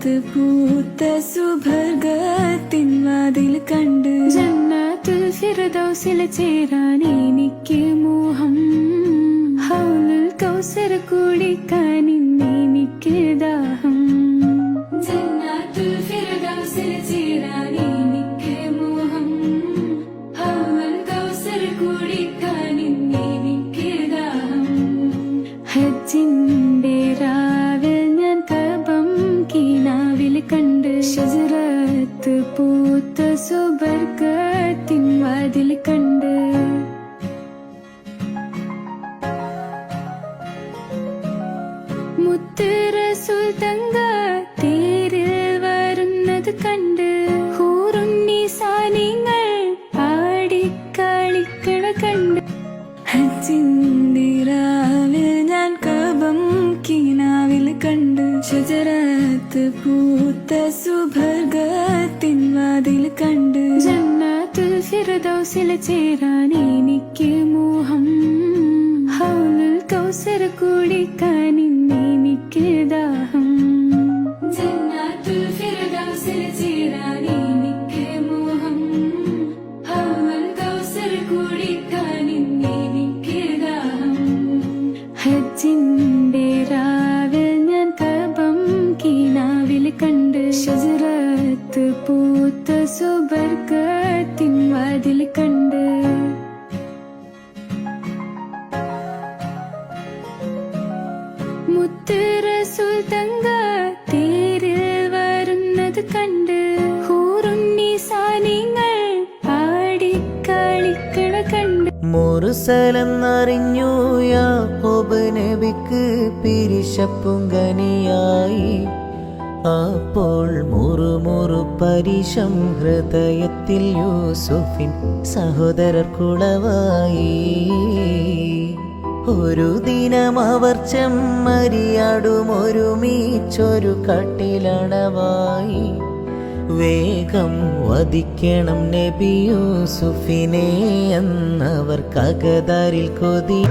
ഷജറത്ത് പൂത്ത സുഭർഗത്തിൻ കണ്ട് ജന്നാത്തുൽ ഫിർദൗസിൽ ചേരാൻ എനിക്ക് മോഹം. ഹൗലുൽ കൗസർ ഇന്നെനിക്ക് സുബർക്കത്തിൻ വാതിൽ കണ്ട്. മുത്തറസുൽ തങ്ക തേരിൽ വരുന്നത് കണ്ട്. ഹൂറുണ്ണി സാനിങ്ങൾ പാടിക്കളിക്കണ കണ്ട്. ഹജ്ജിന്തിരാവിൽ ഞാൻ കബം കീനാവിൽ കണ്ട്. ഷജറത്ത് പൂത്ത സുഭർഗത്തിൻ വാതിൽ കണ്ട് ജന്നാത്തുൽ ഫിർദൗസിൽ ചേരാൻ എനിക്ക് മോഹം. ഹൗലുൽ കൗസർ കുടിക്കാൻ ഇന്നെനിക്ക് ദാഹം. മുറുസലെന്നറിഞ്ഞു യാഹോബ് നബിക്ക് പിരിശപ്പുങ്കനിയായി അപ്പോൾ മുറുമുറു പരിശം ഹൃദയത്തിൽ യൂസുഫിൻ സഹോദരർ കുളവായി ഒരു ദിനം അവർ ചെമ്മരിയാടും ഒരുമിച്ചൊരു കട്ടിലണവായി. വേഗം വധിക്കണം നബിയോ സുഫിനെ എന്നവർ കകതാരിൽ കൊതി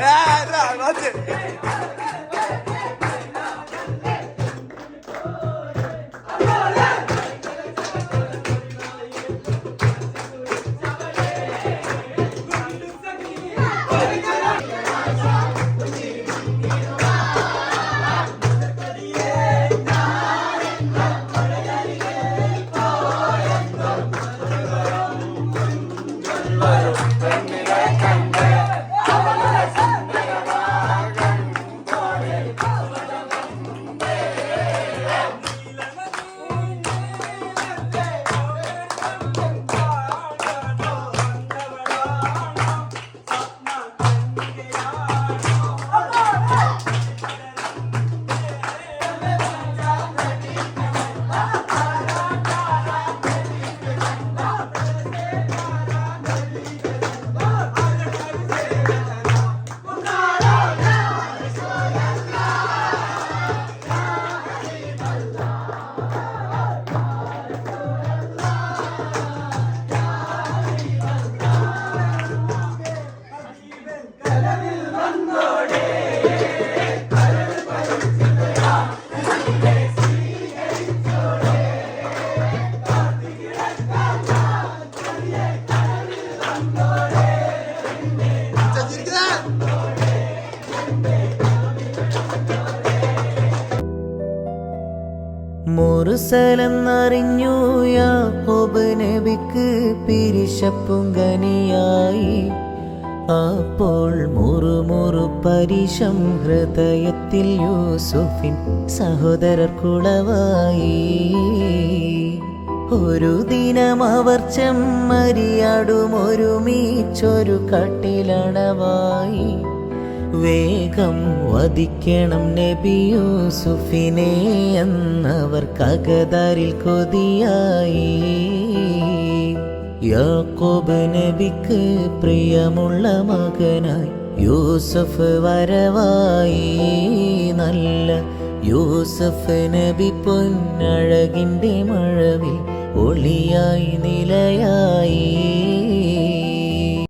¡Ah, no, no! മുറുസലെന്നറിഞ്ഞു യാക്കോബ് നബിക്ക് പിരിശപ്പുങ്കനിയായി. അപ്പോൾ മുറുമുറു പരിശം ഹൃദയത്തിൽ യൂസുഫിൻ സഹോദരർ കുളവായി ഒരു ദിനം അവർ ചെമ്മരിയാടും ഒരുമിച്ചൊരു കട്ടിലണവായി. വേഗം വധിക്കണം നബി യൂസുഫിനെ എന്നവർ കകതാരിൽ കൊതിയായി. യാക്കോബ് നബിക്ക് പ്രിയമുള്ള മകനായി യൂസഫ് വരവായി. നല്ല യൂസഫ് നബി പൊന്നഴകിന്റെ മഴവിൽ ഒളിയായി നിലയായി.